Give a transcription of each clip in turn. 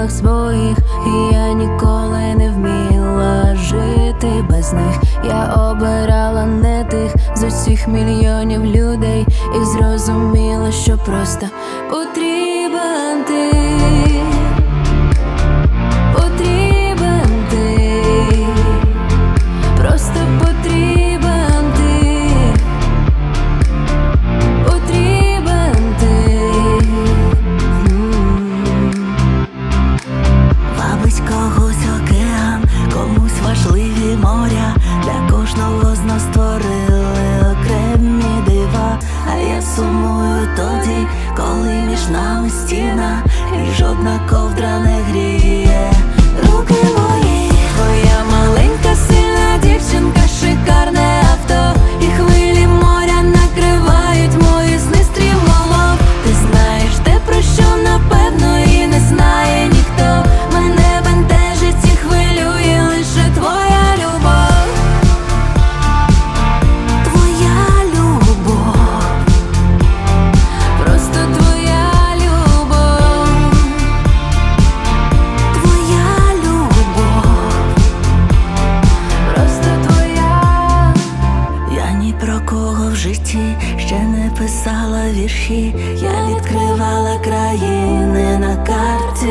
правилах своїх, і я ніколи не вміла жити без них. Я обирала не тих з усіх мільйонів людей, і зрозуміла, що просто потрібен ти. сумую тоді, коли між нами стіна, і жодна ковдра не. про кого в житті ще не писала вірші, я відкривала країни на карті.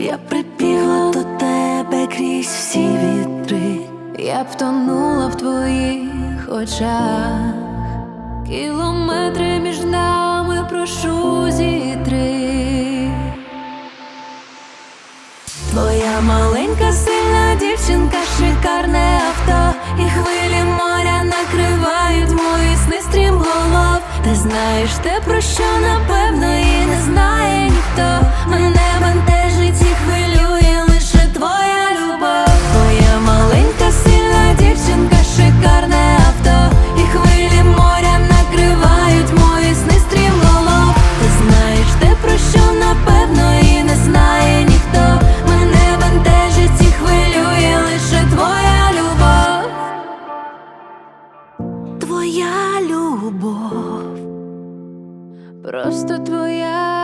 Я припігла до тебе крізь всі вітри, я втонула в твоїх очах, кілометри між нами прошу зітри. Твоя маленька сильна дівчинка, шикарне авто, і хвилі моря накривають мої сни стрім голов. Ти знаєш те, про що напевно і не знаєш. любов, просто твоя.